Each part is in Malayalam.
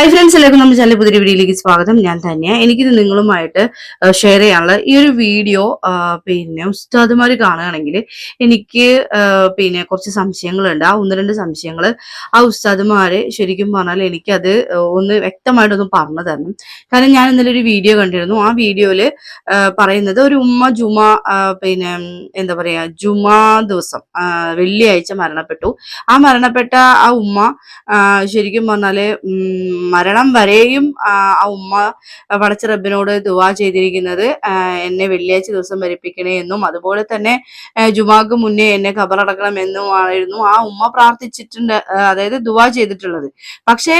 ഹായ് ഫ്രണ്ട്സ് എല്ലാവർക്കും നമ്മുടെ ചാനൽ പുതിയ വീഡിയോയിലേക്ക് സ്വാഗതം. ഞാൻ തന്നെയാണ് എനിക്കിത് നിങ്ങളുമായിട്ട് ഷെയർ ചെയ്യാനുള്ള ഈ ഒരു വീഡിയോ പിന്നെ ഉസ്താദുമാർ കാണുകയാണെങ്കിൽ എനിക്ക് പിന്നെ കുറച്ച് സംശയങ്ങളുണ്ട്. ആ ഒന്ന് രണ്ട് സംശയങ്ങൾ ആ ഉസ്താദ്മാരെ ശരിക്കും പറഞ്ഞാൽ എനിക്കത് ഒന്ന് വ്യക്തമായിട്ടൊന്ന് പറഞ്ഞു തരണം. കാരണം ഞാൻ ഇന്നലെ ഒരു വീഡിയോ കണ്ടിരുന്നു. ആ വീഡിയോയിൽ പറയുന്നത് ഒരു ഉമ്മ ജുമ പിന്നെ എന്താ പറയാ ജുമാ ദിവസം വെള്ളിയാഴ്ച മരണപ്പെട്ടു. ആ മരണപ്പെട്ട ആ ഉമ്മ ശരിക്കും പറഞ്ഞാൽ ഉം, മരണം വരെയും ആ ഉമ്മ പടച്ച റബ്ബിനോട് ദുവാ ചെയ്തിരിക്കുന്നത് എന്നെ വെള്ളിയാഴ്ച ദിവസം മരിപ്പിക്കണേ എന്നും അതുപോലെ തന്നെ ജുമാക്ക് മുന്നേ എന്നെ ഖബറടക്കണം എന്നും ആയിരുന്നു ആ ഉമ്മ പ്രാർത്ഥിച്ചിട്ടുണ്ട് അതായത് ദുവാ ചെയ്തിട്ടുള്ളത്. പക്ഷേ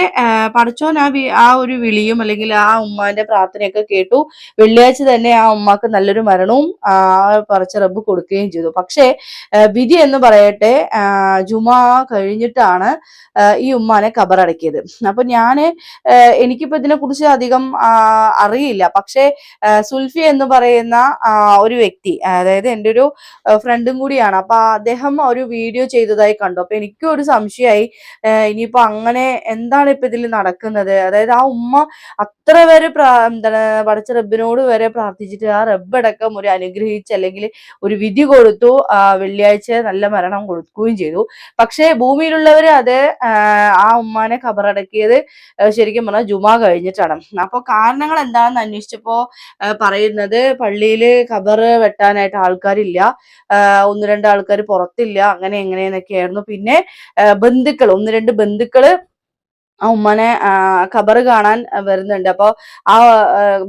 പടച്ചോൻ ആ ആ ഒരു വിളിയും അല്ലെങ്കിൽ ആ ഉമ്മാന്റെ പ്രാർത്ഥനയൊക്കെ കേട്ടു. വെള്ളിയാഴ്ച തന്നെ ആ ഉമ്മക്ക് നല്ലൊരു മരണവും ആ പടച്ച റബ്ബ് കൊടുക്കുകയും ചെയ്തു. പക്ഷേ വിധി എന്ന് പറയട്ടെ ജുമാ കഴിഞ്ഞിട്ടാണ് ഈ ഉമ്മാനെ ഖബറടക്കിയത് അപ്പൊ ഞാൻ ആ, എനിക്കിപ്പോ ഇതിനെ കുറിച്ച് അധികം അറിയില്ല. പക്ഷേ സുൽഫി എന്ന് പറയുന്ന ഒരു വ്യക്തി അതായത് എന്റെ ഒരു ഫ്രണ്ടും കൂടിയാണ്. അപ്പൊ അദ്ദേഹം ഒരു വീഡിയോ ചെയ്തതായി കണ്ടു. അപ്പൊ എനിക്കും ഒരു സംശയമായി ഇനിയിപ്പോ അങ്ങനെ എന്താണ് ഇപ്പൊ ഇതിൽ നടക്കുന്നത്? അതായത് ആ ഉമ്മ അത്ര വരെ എന്താണ് പടച്ച റബ്ബിനോട് വരെ പ്രാർത്ഥിച്ചിട്ട് ആ റബ്ബടക്കം ഒരു അനുഗ്രഹിച്ച് അല്ലെങ്കിൽ ഒരു വിധി കൊടുത്തു വെള്ളിയാഴ്ച നല്ല മരണം കൊടുക്കുകയും ചെയ്തു. പക്ഷേ ഭൂമിയിലുള്ളവര് അത് ആ, ഉമ്മാനെ ഖബറടക്കിയത് ആ, ശരിക്കും പറഞ്ഞാൽ ജുമാ കഴിഞ്ഞിട്ടാണ്. അപ്പൊ കാരണങ്ങൾ എന്താണെന്ന് അന്വേഷിച്ചപ്പോ ആ, പറയുന്നത് പള്ളിയിൽ ഖബർ വെട്ടാനായിട്ട് ആൾക്കാരില്ല. ഒന്ന് രണ്ട് ആൾക്കാർ പുറത്തില്ല അങ്ങനെ എങ്ങനെയെന്നൊക്കെയായിരുന്നു പിന്നെ ബന്ധുക്കൾ ഒന്ന് രണ്ട് ബന്ധുക്കൾ ആ ഉമ്മനെ ഖബർ കാണാൻ വരുന്നുണ്ട്. അപ്പൊ ആ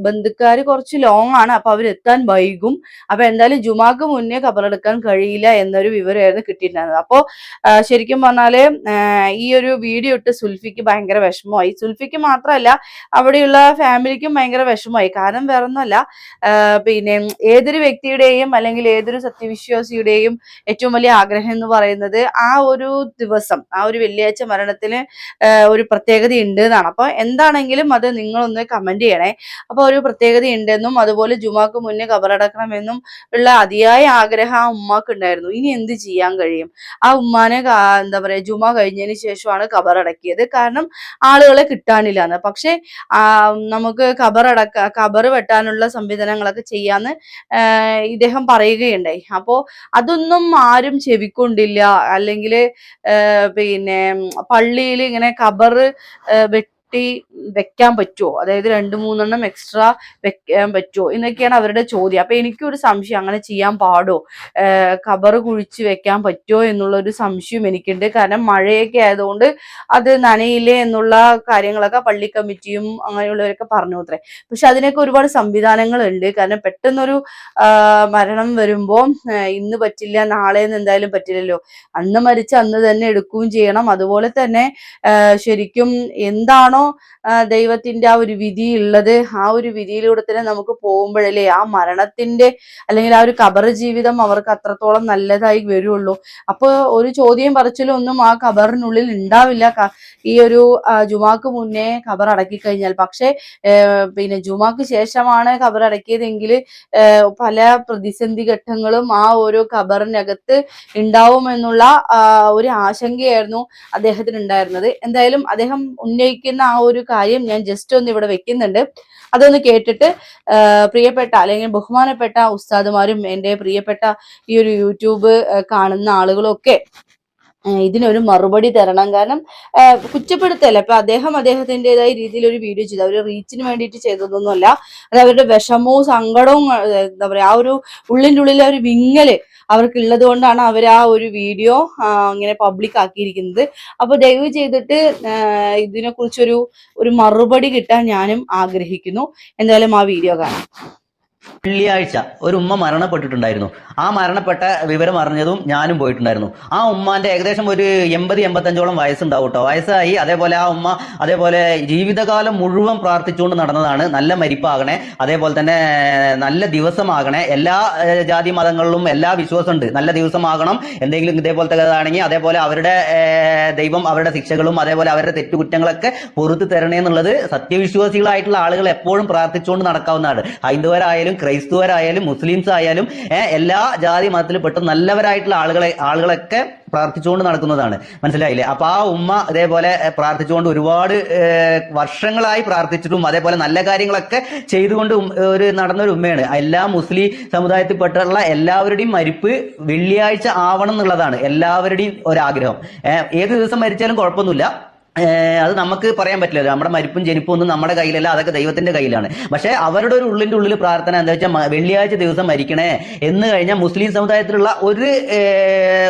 ബന്ധുക്കാർ കുറച്ച് ലോങ് ആണ്. അപ്പൊ അവരെത്താൻ വൈകും. അപ്പൊ എന്തായാലും ജുമാക്ക് മുന്നേ ഖബറെടുക്കാൻ കഴിയില്ല എന്നൊരു വിവരമായിരുന്നു കിട്ടിയിട്ടുണ്ടായിരുന്നത്. അപ്പോ ആ, ശരിക്കും പറഞ്ഞാൽ ആ, ഈ ഒരു വീഡിയോ ഇട്ട് സുൽഫിക്ക് ഭയങ്കര വിഷമമായി. സുൽഫിക്ക് മാത്രമല്ല അവിടെയുള്ള ഫാമിലിക്കും ഭയങ്കര വിഷമമായി. കാരണം വേറൊന്നുമല്ല ഒന്നല്ല പിന്നെ ഏതൊരു വ്യക്തിയുടെയും അല്ലെങ്കിൽ ഏതൊരു സത്യവിശ്വാസിയുടെയും ഏറ്റവും വലിയ ആഗ്രഹം എന്ന് പറയുന്നത് ആ ഒരു ദിവസം ആ ഒരു വെള്ളിയാഴ്ച മരണത്തിന് ഒരു പ്രത്യേകത ഉണ്ട് എന്നാണ് അപ്പൊ എന്താണെങ്കിലും അത് നിങ്ങളൊന്ന് കമന്റ് ചെയ്യണേ. അപ്പൊ ഒരു പ്രത്യേകത ഉണ്ടെന്നും അതുപോലെ ജുമാക്ക് മുന്നേ കബറടക്കണമെന്നും ഉള്ള അതിയായ ആഗ്രഹം ആ ഉമ്മാക്ക് ഉണ്ടായിരുന്നു ഇനി എന്ത് ചെയ്യാൻ കഴിയും? ആ ഉമ്മാനെ എന്താ പറയാ ജുമ കഴിഞ്ഞതിന് ശേഷമാണ് കബറടക്കിയത്. കാരണം ആളുകളെ കിട്ടാനില്ല എന്ന് പക്ഷെ നമുക്ക് കബറടക്ക കബറ് വെട്ടാനുള്ള സംവിധാനങ്ങളൊക്കെ ചെയ്യാന്ന് ഇദ്ദേഹം പറയുകയുണ്ടായി. അപ്പോ അതൊന്നും ആരും ചെവിക്കൊണ്ടില്ല. അല്ലെങ്കിൽ പിന്നെ പള്ളിയിൽ ഇങ്ങനെ കബറ് ആഹ് വെട്ടി വെക്കാൻ പറ്റുമോ അതായത് രണ്ട് മൂന്നെണ്ണം എക്സ്ട്രാ വെക്കാൻ പറ്റുമോ എന്നൊക്കെയാണ് അവരുടെ ചോദ്യം. അപ്പൊ എനിക്കൊരു സംശയം അങ്ങനെ ചെയ്യാൻ പാടോ? കബർ കുഴിച്ച് വെക്കാൻ പറ്റുമോ എന്നുള്ള ഒരു സംശയം എനിക്കുണ്ട്. കാരണം മഴയൊക്കെ ആയതുകൊണ്ട് അത് നനയില്ലേ എന്നുള്ള കാര്യങ്ങളൊക്കെ പള്ളി കമ്മിറ്റിയും അങ്ങനെയുള്ളവരൊക്കെ പറഞ്ഞു അത്രേ. പക്ഷെ അതിനൊക്കെ ഒരുപാട് സംവിധാനങ്ങൾ ഉണ്ട് കാരണം പെട്ടെന്നൊരു മരണം വരുമ്പോൾ ഇന്ന് പറ്റില്ല നാളെ എന്തായാലും പറ്റില്ലല്ലോ. അന്ന് മരിച്ച് അന്ന് തന്നെ എടുക്കുകയും ചെയ്യണം. അതുപോലെ തന്നെ ശരിക്കും എന്താണോ ആ, ദൈവത്തിന്റെ ആ ഒരു വിധി ഉള്ളത് ആ ഒരു വിധിയിലൂടെ തന്നെ നമുക്ക് പോകുമ്പോഴല്ലേ ആ മരണത്തിന്റെ അല്ലെങ്കിൽ ആ ഒരു കബർ ജീവിതം അവർക്ക് അത്രത്തോളം നല്ലതായി വരുള്ളൂ. അപ്പൊ ഒരു ചോദ്യം പറച്ചിലും ഒന്നും ആ കബറിനുള്ളിൽ ഉണ്ടാവില്ല. ഈ ഒരു ജുമാക്ക് മുന്നേ കബർ അടക്കി കഴിഞ്ഞാൽ പക്ഷേ പിന്നെ ജുമാക്ക് ശേഷമാണ് കബർ അടക്കിയതെങ്കിൽ പല പ്രതിസന്ധി ഘട്ടങ്ങളും ആ ഒരു കബറിനകത്ത് ഉണ്ടാവുമെന്നുള്ള ഒരു ആശങ്കയായിരുന്നു അദ്ദേഹത്തിന് ഉണ്ടായിരുന്നത് എന്തായാലും അദ്ദേഹം ഉന്നയിക്കുന്ന ആ ഒരു കാര്യം ഞാൻ ജസ്റ്റ് ഒന്ന് ഇവിടെ വെക്കുന്നുണ്ട്. അതൊന്ന് കേട്ടിട്ട് പ്രിയപ്പെട്ട അല്ലെങ്കിൽ ബഹുമാനപ്പെട്ട ഉസ്താദുമാരും എന്റെ പ്രിയപ്പെട്ട ഈ ഒരു യൂട്യൂബ് കാണുന്ന ആളുകളും ഒക്കെ ആ, ഇതിനൊരു മറുപടി തരണം. കാരണം കുറ്റപ്പെടുത്തല്ല. ഇപ്പൊ അദ്ദേഹം അദ്ദേഹത്തിന്റെതായ രീതിയിൽ ഒരു വീഡിയോ ചെയ്തു. അവർ റീച്ചിന് വേണ്ടിയിട്ട് ചെയ്തതൊന്നുമല്ല. അത് അവരുടെ വിഷമവും സങ്കടവും എന്താ പറയാ ആ ഒരു ഉള്ളിന്റെ ഉള്ളിൽ ഒരു വിങ്ങൽ അവർക്ക് ഉള്ളത് കൊണ്ടാണ് അവർ ആ ഒരു വീഡിയോ ഇങ്ങനെ പബ്ലിക് ആക്കിയിരിക്കുന്നത്. അപ്പൊ ദയവ് ചെയ്തിട്ട് ഇതിനെക്കുറിച്ചൊരു ഒരു മറുപടി കിട്ടാൻ ഞാനും ആഗ്രഹിക്കുന്നു. എന്തായാലും ആ വീഡിയോ കാണാം. വെള്ളിയാഴ്ച ഒരു ഉമ്മ മരണപ്പെട്ടിട്ടുണ്ടായിരുന്നു. ആ മരണപ്പെട്ട വിവരം അറിഞ്ഞതും ഞാനും പോയിട്ടുണ്ടായിരുന്നു. ആ ഉമ്മാന്റെ ഏകദേശം ഒരു എൺപത് എൺപത്തഞ്ചോളം വയസ്സുണ്ടാവും കേട്ടോ വയസ്സായി അതേപോലെ ആ ഉമ്മ അതേപോലെ ജീവിതകാലം മുഴുവൻ പ്രാർത്ഥിച്ചുകൊണ്ട് നടന്നതാണ്. നല്ല മരിപ്പാകണേ. അതേപോലെ തന്നെ നല്ല ദിവസമാകണേ. എല്ലാ ജാതി മതങ്ങളിലും എല്ലാ വിശ്വാസമുണ്ട്. നല്ല ദിവസമാകണം. എന്തെങ്കിലും ഇതേപോലത്തെ ആണെങ്കിൽ അതേപോലെ അവരുടെ ദൈവം അവരുടെ ശിക്ഷകളും അതേപോലെ അവരുടെ തെറ്റുകുറ്റങ്ങളൊക്കെ പൊറത്ത് തരണേ എന്നുള്ളത് സത്യവിശ്വാസികളായിട്ടുള്ള ആളുകൾ എപ്പോഴും പ്രാർത്ഥിച്ചുകൊണ്ട് നടക്കാവുന്നതാണ്. ഹൈന്ദവരായാലും ഹിന്ദുക്കളായാലും ക്രൈസ്തവരായാലും മുസ്ലിംസ് ആയാലും എല്ലാ ജാതി മതത്തിൽപ്പെട്ട നല്ലവരായിട്ടുള്ള ആളുകളെ ആളുകളൊക്കെ പ്രാർത്ഥിച്ചുകൊണ്ട് നടക്കുന്നതാണ്. മനസ്സിലായില്ലേ? അപ്പൊ ആ ഉമ്മ അതേപോലെ പ്രാർത്ഥിച്ചുകൊണ്ട് ഒരുപാട് വർഷങ്ങളായി പ്രാർത്ഥിച്ചിട്ടും അതേപോലെ നല്ല കാര്യങ്ങളൊക്കെ ചെയ്തുകൊണ്ട് ഒരു നടന്ന ഒരു ഉമ്മയാണ്. എല്ലാ മുസ്ലിം സമുദായത്തിൽപ്പെട്ടുള്ള എല്ലാവരുടെയും മരിപ്പ് വെള്ളിയാഴ്ച ആവണം എന്നുള്ളതാണ് എല്ലാവരുടെയും ഒരാഗ്രഹം. ഏത് ദിവസം മരിച്ചാലും കുഴപ്പമൊന്നുമില്ല. അത് നമുക്ക് പറയാൻ പറ്റില്ല നമ്മുടെ മരിപ്പും ജനിപ്പും ഒന്നും നമ്മുടെ കയ്യിലല്ല അതൊക്കെ ദൈവത്തിന്റെ കയ്യിലാണ്. പക്ഷെ അവരുടെ ഒരു ഉള്ളിന്റെ ഉള്ളിൽ പ്രാർത്ഥന എന്താ വെച്ചാൽ വെള്ളിയാഴ്ച ദിവസം മരിക്കണേ എന്ന് കഴിഞ്ഞാൽ മുസ്ലിം സമുദായത്തിലുള്ള ഒരു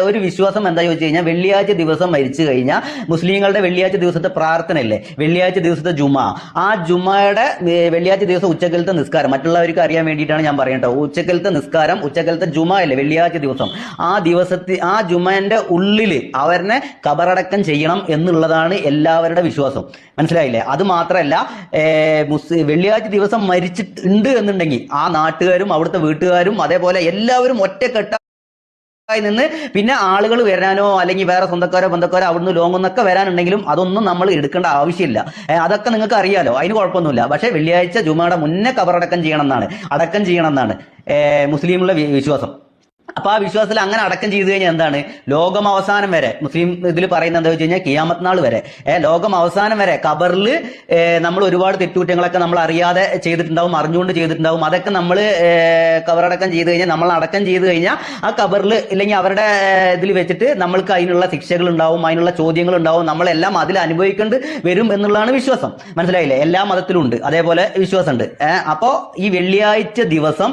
ഒരു വിശ്വാസം എന്താ ചോദിച്ചു കഴിഞ്ഞാൽ വെള്ളിയാഴ്ച ദിവസം മരിച്ചു കഴിഞ്ഞാൽ മുസ്ലിങ്ങളുടെ വെള്ളിയാഴ്ച ദിവസത്തെ പ്രാർത്ഥനയല്ലേ? വെള്ളിയാഴ്ച ദിവസത്തെ ജുമ. ആ ജുമയുടെ വെള്ളിയാഴ്ച ദിവസം ഉച്ചക്കലത്തെ നിസ്കാരം. മറ്റുള്ളവർക്ക് അറിയാൻ വേണ്ടിയിട്ടാണ് ഞാൻ പറയട്ടോ ഉച്ചക്കലത്തെ നിസ്കാരം ഉച്ചക്കലത്തെ ജുമ അല്ലേ? വെള്ളിയാഴ്ച ദിവസം. ആ ദിവസത്തിൽ ആ ജുമന്റെ ഉള്ളിൽ അവരെ കബറടക്കം ചെയ്യണം എന്നുള്ളതാണ് എല്ലാവരുടെ വിശ്വാസം. മനസ്സിലായില്ലേ? അത് മാത്രമല്ല വെള്ളിയാഴ്ച ദിവസം മരിച്ചിട്ടുണ്ട് എന്നുണ്ടെങ്കിൽ ആ നാട്ടുകാരും അവിടുത്തെ വീട്ടുകാരും അതേപോലെ എല്ലാവരും ഒറ്റക്കെട്ട നിന്ന് പിന്നെ ആളുകൾ വരാനോ അല്ലെങ്കിൽ വേറെ സ്വന്തക്കാരോ ബന്ധക്കാരോ അവിടുന്ന് ലോങ്ങൊന്നൊക്കെ വരാനുണ്ടെങ്കിലും അതൊന്നും നമ്മൾ എടുക്കേണ്ട ആവശ്യമില്ല. അതൊക്കെ നിങ്ങൾക്ക് അറിയാലോ അതിന് കുഴപ്പമൊന്നുമില്ല. പക്ഷെ വെള്ളിയാഴ്ച ജുമാടെ മുന്നേ കബറടക്കം ചെയ്യണം എന്നാണ് അടക്കം ചെയ്യണം എന്നാണ് മുസ്ലിമുള്ള വിശ്വാസം. അപ്പൊ ആ വിശ്വാസത്തിൽ അങ്ങനെ അടക്കം ചെയ്തു കഴിഞ്ഞാൽ എന്താണ്? ലോകം അവസാനം വരെ മുസ്ലിം ഇതിൽ പറയുന്നത് എന്താ വെച്ച് കഴിഞ്ഞാൽ നാൾ വരെ. ലോകം അവസാനം വരെ കബറിൽ നമ്മൾ ഒരുപാട് തെറ്റുകുറ്റങ്ങളൊക്കെ നമ്മൾ അറിയാതെ ചെയ്തിട്ടുണ്ടാവും അറിഞ്ഞുകൊണ്ട് ചെയ്തിട്ടുണ്ടാവും. അതൊക്കെ നമ്മൾ കബറടക്കം ചെയ്തു കഴിഞ്ഞാൽ നമ്മൾ അടക്കം ചെയ്തു കഴിഞ്ഞാൽ ആ കബറിൽ ഇല്ലെങ്കിൽ അവരുടെ ഇതിൽ വെച്ചിട്ട് നമ്മൾക്ക് അതിനുള്ള ശിക്ഷകൾ ഉണ്ടാവും അതിനുള്ള ചോദ്യങ്ങൾ ഉണ്ടാവും. നമ്മളെല്ലാം അതിൽ അനുഭവിക്കേണ്ടി വരും എന്നുള്ളതാണ് വിശ്വാസം. മനസ്സിലായില്ലേ? എല്ലാ മതത്തിലും ഉണ്ട്. അതേപോലെ വിശ്വാസമുണ്ട്. ഏഹ് അപ്പോ ഈ വെള്ളിയാഴ്ച ദിവസം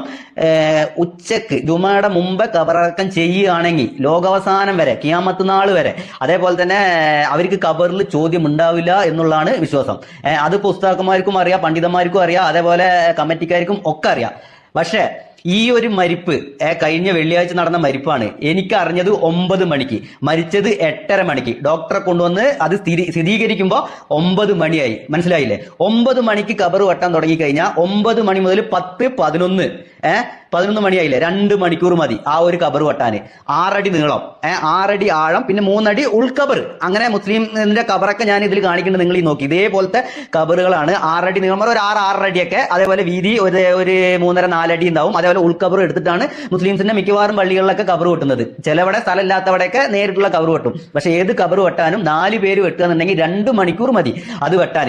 ഉച്ചയ്ക്ക് ജുമയുടെ മുമ്പ് കബറടക്കം ചെയ്യുകയാണെങ്കിൽ ലോകാവസാനം വരെ കിയാമത്ത് നാൾ വരെ അതേപോലെ തന്നെ അവർക്ക് കബറിൽ ചോദ്യം ഉണ്ടാവില്ല എന്നുള്ളതാണ് വിശ്വാസം. അത് പുസ്തകന്മാർക്കും അറിയാം പണ്ഡിതന്മാർക്കും അറിയാം അതേപോലെ കമ്മിറ്റിക്കാർക്കും ഒക്കെ അറിയാം. പക്ഷേ ഈ ഒരു മരിപ്പ് കഴിഞ്ഞ വെള്ളിയാഴ്ച നടന്ന മരിപ്പാണ്. എനിക്ക് അറിഞ്ഞത് ഒമ്പത് മണിക്ക്. മരിച്ചത് എട്ടര മണിക്ക്. ഡോക്ടറെ കൊണ്ടുവന്ന് അത് സ്ഥിരീ സ്ഥിരീകരിക്കുമ്പോൾ ഒമ്പത് മണിയായി. മനസ്സിലായില്ലേ? ഒമ്പത് മണിക്ക് കബർ വെട്ടാൻ തുടങ്ങിക്കഴിഞ്ഞാൽ ഒമ്പത് മണി മുതൽ പത്ത് പതിനൊന്ന് ഏഹ് പതിനൊന്ന് മണിയായില്ലേ? രണ്ട് മണിക്കൂർ മതി. ആ ഒരു കബർ വെട്ടാന്. ആറടി നീളം. ഏഹ് ആറടി ആഴം പിന്നെ മൂന്നടി ഉൾക്കബർ അങ്ങനെ മുസ്ലിമിന്റെ കബറൊക്കെ ഞാൻ ഇതിൽ കാണിക്കുന്നത് നിങ്ങൾ ഈ നോക്കി. ഇതേപോലത്തെ കബറുകളാണ് ആറടി നീളം. ഒരു ആറ് ആറര അടിയൊക്കെ അതേപോലെ വീതി ഒരു ഒരു മൂന്നര നാലടി ഉണ്ടാവും. അതേപോലെ ഉൾക്കബർ എടുത്തിട്ടാണ് മുസ്ലിംസിന്റെ മിക്കവാറും പള്ളികളിലൊക്കെ കബർ വെട്ടുന്നത്. ചിലവിടെ സ്ഥലമില്ലാത്തവിടെയൊക്കെ നേരിട്ടുള്ള കബർ വെട്ടും. പക്ഷെ ഏത് കബർ വെട്ടാനും നാല് പേര് വെട്ടുക എന്നുണ്ടെങ്കിൽ രണ്ട് മണിക്കൂർ മതി അത് വെട്ടാൻ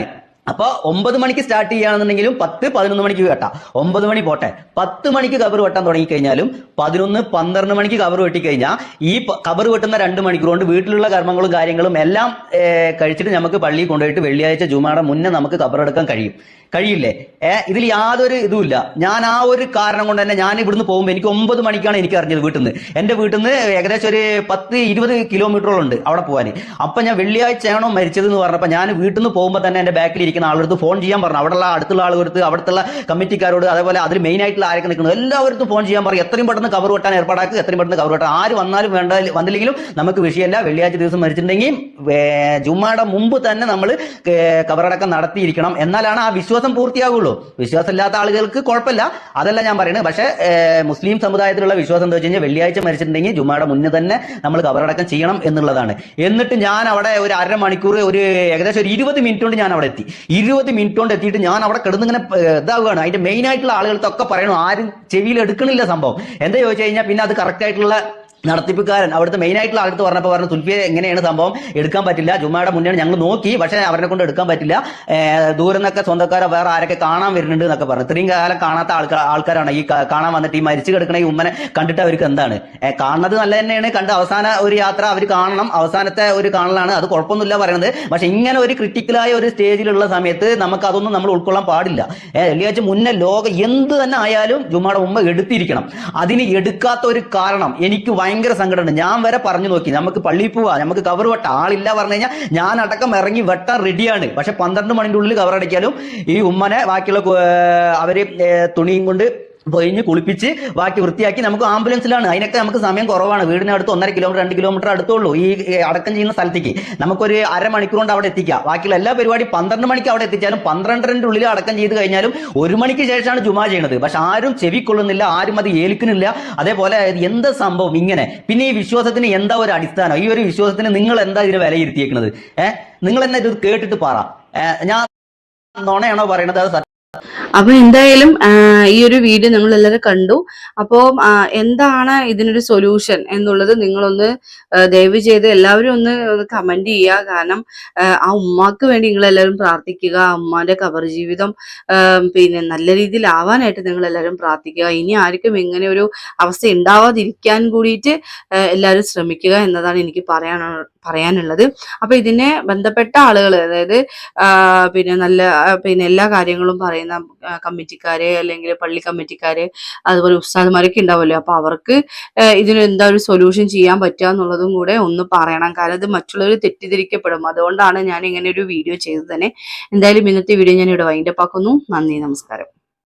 അപ്പൊ ഒമ്പത് മണിക്ക് സ്റ്റാർട്ട് ചെയ്യുകയാണെന്നുണ്ടെങ്കിലും പത്ത് പതിനൊന്ന് മണിക്ക് വെട്ടാം. ഒമ്പത് മണി പോട്ടെ. പത്ത് മണിക്ക് കബർ വെട്ടാൻ തുടങ്ങിക്കഴിഞ്ഞാലും പതിനൊന്ന് പന്ത്രണ്ട് മണിക്ക് കബർ വെട്ടിക്കഴിഞ്ഞാൽ ഈ കവർ വെട്ടുന്ന രണ്ട് മണിക്കൂർ കൊണ്ട് വീട്ടിലുള്ള കർമ്മങ്ങളും കാര്യങ്ങളും എല്ലാം കഴിച്ചിട്ട് നമുക്ക് പള്ളിയിൽ കൊണ്ടുപോയിട്ട് വെള്ളിയാഴ്ച ജുമാടെ മുന്നേ നമുക്ക് കബറെടുക്കാൻ കഴിയും. കഴിയില്ലേ? ഏ ഇതിൽ യാതൊരു ഇതുമില്ല. ഞാൻ ആ ഒരു കാരണം കൊണ്ട് തന്നെ ഞാൻ ഇവിടുന്ന് പോകുമ്പോൾ എനിക്ക് ഒമ്പത് മണിക്കാണ് എനിക്ക് അറിഞ്ഞത് വീട്ടിൽ നിന്ന് എന്റെ വീട്ടിൽ നിന്ന് ഏകദേശം ഒരു പത്ത് ഇരുപത് കിലോമീറ്ററോളം ഉണ്ട് അവിടെ പോകാൻ അപ്പൊ ഞാൻ വെള്ളിയാഴ്ചയാണോ മരിച്ചത് എന്ന് പറഞ്ഞപ്പോൾ ഞാൻ വീട്ടിൽ നിന്ന് പോകുമ്പോൾ തന്നെ എന്റെ ബാക്കിൽ ഇരിക്കുന്ന ആളെടുത്ത് ഫോൺ ചെയ്യാൻ പറഞ്ഞു. അവിടെയുള്ള അടുത്തുള്ള ആളുകൾക്ക് അവിടുത്തെ കമ്മിറ്റിക്കാരോട് അതേപോലെ അതിൽ മെയിൻ ആയിട്ടുള്ള ആരൊക്കെ നിൽക്കുന്നത് എല്ലാവർക്കും ഫോൺ ചെയ്യാൻ പറഞ്ഞു. എത്രയും പെട്ടെന്ന് കവർ വെട്ടാൻ ഏർപ്പാടാക്കുക എത്രയും പെട്ടെന്ന് കവർ വെട്ടാൻ. ആര് വന്നാലും വേണ്ട വന്നില്ലെങ്കിലും നമുക്ക് വിഷയമല്ല. വെള്ളിയാഴ്ച ദിവസം മരിച്ചിട്ടുണ്ടെങ്കിൽ ജുമ്മയുടെ മുമ്പ് തന്നെ നമ്മൾ കവറടക്കം നടത്തിയിരിക്കണം. എന്നാലാണ് ആ വിശ്വാസം പൂർത്തിയാകുള്ളൂ വിശ്വാസമില്ലാത്ത ആളുകൾക്ക് കുഴപ്പമില്ല. അതല്ല ഞാൻ പറയുന്നത് പക്ഷേ മുസ്ലിം സമുദായത്തിലുള്ള വിശ്വാസം എന്താ വെച്ച് കഴിഞ്ഞാൽ വെള്ളിയാഴ്ച മരിച്ചിട്ടുണ്ടെങ്കിൽ ജുമ്മയുടെ മുന്നേ തന്നെ നമ്മൾ കവറടക്കം ചെയ്യണം എന്നുള്ളതാണ്. എന്നിട്ട് ഞാൻ അവിടെ ഒരു അര മണിക്കൂർ ഒരു ഏകദേശം ഒരു ഇരുപത് മിനിറ്റ് കൊണ്ട് ഞാൻ അവിടെ എത്തി. ഇരുപത് മിനിറ്റ് കൊണ്ട് എത്തിയിട്ട് ഞാൻ അവിടെ കിടന്നിങ്ങനെ ഇതാവുകയാണ്. അതിന്റെ മെയിൻ ആയിട്ടുള്ള ആളുകൾക്കൊക്കെ പറയണു ആരും ചെവിയിൽ എടുക്കണില്ല സംഭവം. എന്താ ചോദിച്ചു കഴിഞ്ഞാൽ പിന്നെ അത് കറക്റ്റ് ആയിട്ടുള്ള നടത്തിപ്പുകാരൻ അവിടുത്തെ മെയിൻ ആയിട്ടുള്ള ആളടുത്ത് പറഞ്ഞപ്പോൾ പറഞ്ഞു തുൽഫിയെ എങ്ങനെയാണ് സംഭവം? എടുക്കാൻ പറ്റില്ല. ജുമ്മയുടെ മുന്നേ ഞങ്ങൾ നോക്കി പക്ഷേ അവരെ കൊണ്ട് എടുക്കാൻ പറ്റില്ല. ദൂരം നിന്നൊക്കെ സ്വന്തക്കാരോ വേറെ ആരൊക്കെ കാണാൻ വരുന്നുണ്ട് എന്നൊക്കെ പറഞ്ഞു. ഇത്രയും കാലം കാണാത്ത ആൾക്കാർ ആൾക്കാരാണ്. ഈ കാണാൻ വന്നിട്ട് ഈ മരിച്ചു കിടക്കണ ഈ ഉമ്മനെ കണ്ടിട്ട് അവർക്ക് എന്താണ്? കാണുന്നത് നല്ല തന്നെയാണ്. കണ്ട് അവസാന ഒരു യാത്ര അവർ കാണണം. അവസാനത്തെ ഒരു കാണലാണ്. അത് കുഴപ്പമൊന്നുമില്ല പറയുന്നത് പക്ഷെ ഇങ്ങനെ ഒരു ക്രിട്ടിക്കലായ ഒരു സ്റ്റേജിലുള്ള സമയത്ത് നമുക്ക് അതൊന്നും നമ്മൾ ഉൾക്കൊള്ളാൻ പാടില്ല. വെള്ളിയാഴ്ച മുന്നേ ലോകം എന്ത് തന്നെ ആയാലും ജുമ്മയുടെ ഉമ്മ എടുത്തിരിക്കണം. അതിന് എടുക്കാത്ത ഒരു കാരണം എനിക്ക് ഭയങ്കര സങ്കടമുണ്ട്. ഞാൻ വരെ പറഞ്ഞു നോക്കി. നമുക്ക് പള്ളിയിൽ പോവാ. നമുക്ക് കവർ വെട്ട. ആളില്ല പറഞ്ഞു കഴിഞ്ഞാൽ ഞാൻ അടക്കം ഇറങ്ങി വെട്ടാൻ റെഡിയാണ് പക്ഷെ പന്ത്രണ്ട് മണിന്റെ ഉള്ളിൽ കവർ അടയ്ക്കാലും ഈ ഉമ്മനെ ബാക്കിയുള്ള അവർ തുണിയും കൊണ്ട് പൊയിഞ്ഞ് കുളിപ്പിച്ച് ബാക്കി വൃത്തിയാക്കി നമുക്ക് ആംബുലൻസിലാണ്. അതിനൊക്കെ നമുക്ക് സമയം കുറവാണ്. വീടിനടുത്ത് ഒന്നര കിലോമീറ്റർ രണ്ട് കിലോമീറ്റർ അടുത്തുള്ളൂ. ഈ അടക്കം ചെയ്യുന്ന സ്ഥലത്തേക്ക്. നമുക്കൊരു അരമണിക്കൂർ കൊണ്ട് അവിടെ എത്തിക്കാം. ബാക്കിയുള്ള എല്ലാ പരിപാടി പന്ത്രണ്ട് മണിക്ക് അവിടെ എത്തിച്ചാലും പന്ത്രണ്ടരന്റെ ഉള്ളിൽ അടക്കം ചെയ്ത് കഴിഞ്ഞാലും ഒരു മണിക്ക് ശേഷമാണ് ജുമാ ചെയ്യുന്നത് പക്ഷെ ആരും ചെവിക്കൊള്ളുന്നില്ല ആരും അത് ഏൽക്കുന്നില്ല. അതേപോലെ എന്ത് സംഭവം ഇങ്ങനെ? പിന്നെ ഈ വിശ്വാസത്തിന് എന്താ ഒരു അടിസ്ഥാനം? ഈ ഒരു വിശ്വാസത്തിന് നിങ്ങൾ എന്താ ഇതിന് വിലയിരുത്തിയേക്കുന്നത് ഏഹ് നിങ്ങൾ എന്നെ ഇത് കേട്ടിട്ട് പറ. ഞാൻ നുണയാണോ പറയണത്? അത് അപ്പൊ എന്തായാലും ഈ ഒരു വീഡിയോ നിങ്ങൾ എല്ലാവരും കണ്ടു അപ്പോൾ എന്താണ് ഇതിനൊരു സൊല്യൂഷൻ എന്നുള്ളത് നിങ്ങളൊന്ന് ദയവ് ചെയ്ത് എല്ലാവരും ഒന്ന് കമന്റ് ചെയ്യുക. കാരണം ആ, ഉമ്മാക്ക് വേണ്ടി നിങ്ങൾ എല്ലാവരും പ്രാർത്ഥിക്കുക ഉമ്മാന്റെ കബർ ജീവിതം പിന്നെ നല്ല രീതിയിൽ ആവാനായിട്ട് നിങ്ങൾ എല്ലാവരും പ്രാർത്ഥിക്കുക. ഇനി ആർക്കും ഇങ്ങനെ ഒരു അവസ്ഥ ഉണ്ടാവാതിരിക്കാൻ കൂടിയിട്ട് എല്ലാവരും ശ്രമിക്കുക എന്നതാണ് എനിക്ക് പറയാന പറയാനുള്ളത്. അപ്പൊ ഇതിനെ ബന്ധപ്പെട്ട ആളുകൾ അതായത് പിന്നെ നല്ല പിന്നെ എല്ലാ കാര്യങ്ങളും പറയുന്ന കമ്മിറ്റിക്കാര് അല്ലെങ്കിൽ പള്ളി കമ്മിറ്റിക്കാര് അതുപോലെ ഉസ്താദ്മാരൊക്കെ ഉണ്ടാവുമല്ലോ. അപ്പൊ അവർക്ക് ഇതിന് എന്താ ഒരു സൊല്യൂഷൻ ചെയ്യാൻ പറ്റുക എന്നുള്ളതും കൂടെ ഒന്ന് പറയണം. കാരണം ഇത് മറ്റുള്ളവർ തെറ്റിദ്ധരിക്കപ്പെടും. അതുകൊണ്ടാണ് ഞാൻ ഇങ്ങനെ ഒരു വീഡിയോ ചെയ്തത് തന്നെ. എന്തായാലും ഇന്നത്തെ വീഡിയോ ഞാൻ ഇവിടെ വൈൻഡപ്പ് ആക്കുന്നു. നന്ദി നമസ്കാരം.